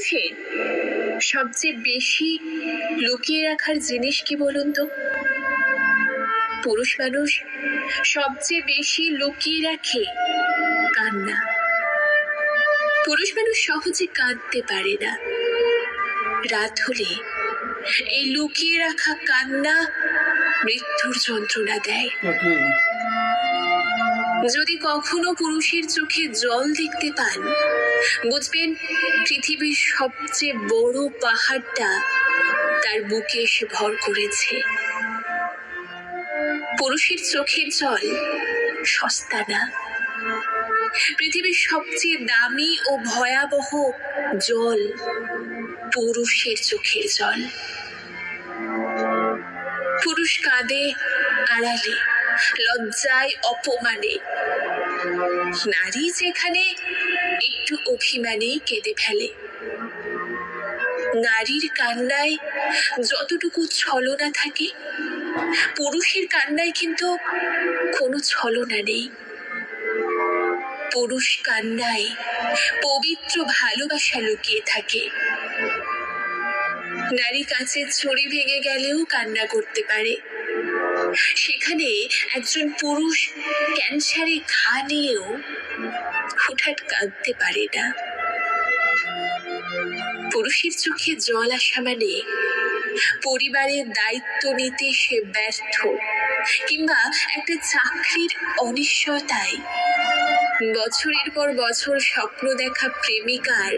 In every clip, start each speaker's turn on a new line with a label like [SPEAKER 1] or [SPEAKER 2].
[SPEAKER 1] মানুষের সবচেয়ে বেশি লুকিয়ে রাখার জিনিস কি বলুন তো? পুরুষ মানুষ সবচেয়ে বেশি লুকিয়ে রাখে কান্না। পুরুষ মানুষ সহজে কাঁদতে পারে না। রাত হলে এই লুকিয়ে রাখা কান্না মৃত্যুর যন্ত্রণা দেয়। যদি কখনো পুরুষের চোখে জল দেখতে পান, বুঝবেন পৃথিবীর সবচেয়ে বড় পাহাড়টা তার বুকে এসে ভর করেছে। পুরুষের চোখের জল সস্তা না। পৃথিবীর সবচেয়ে দামি ও ভয়াবহ জল পুরুষের চোখের জল। পুরুষ কাঁদে, আড়ালে। লজ্জায় অপমানে। নারী যেখানে একটু অভিমানেই কেঁদে ফেলে। নারীর কান্নায় যতটুকু ছলনা থাকে, পুরুষের কান্নায় কিন্তু কোনো ছলনা নেই। পুরুষ কান্নায় পবিত্র ভালোবাসা লুকিয়ে থাকে। নারী কাছে ছড়ি ভেঙে গেলেও কান্না করতে পারে। সেখানে একজন পুরুষ ক্যান্সারে ঘা নিয়েও হুঠাৎ কাঁদতে পারে না। পুরুষের চোখে জল আসা মানে পরিবারের দায়িত্ব নিতে সে ব্যর্থ কিংবা একটা চাকরির অনিশ্চয়তায়। বছরের পর বছর স্বপ্ন দেখা প্রেমিকার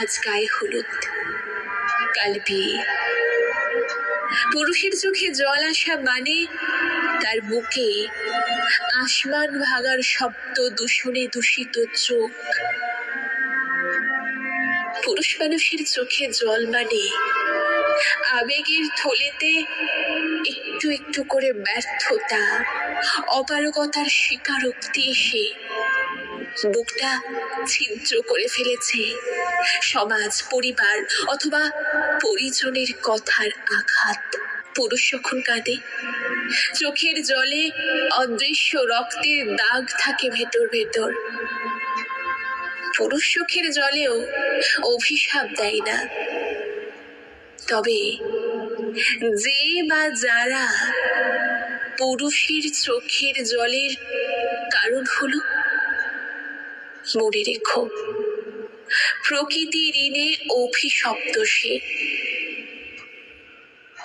[SPEAKER 1] আজ গায়ে হলুদ। কাল বিয়ে। পুরুষের চোখে জল আসা মানে তার বুকে আসমান ভাগার শব্দ দূষণে দূষিত চোখ। পুরুষ মানুষের চোখে জল মানে আবেগের থলেতে একটু একটু করে ব্যর্থতা, অপারগতার স্বীকারোক্তি এসে বুকটা ছিদ্র করে ফেলেছে। সমাজ, পরিবার অথবা পরিজনের কথার আঘাত। পুরুষ যখন কাঁদে, চোখের জলে অদৃশ্য রক্তের দাগ থাকে ভেতর ভেতর। পুরুষ চোখের জলেও অভিশাপ দেয় না। তবে যে বা যারা পুরুষের চোখের জলের কারণ হলো, মনে রেখো। প্রকৃতি ঋণে অভিশব্দ সে।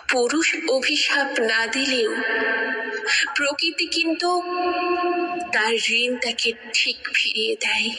[SPEAKER 1] পুরুষ অভিশাপ না দিলেও প্রকৃতি কিন্তু তার ঋণ তাকে ঠিক ফিরিয়ে দেয়।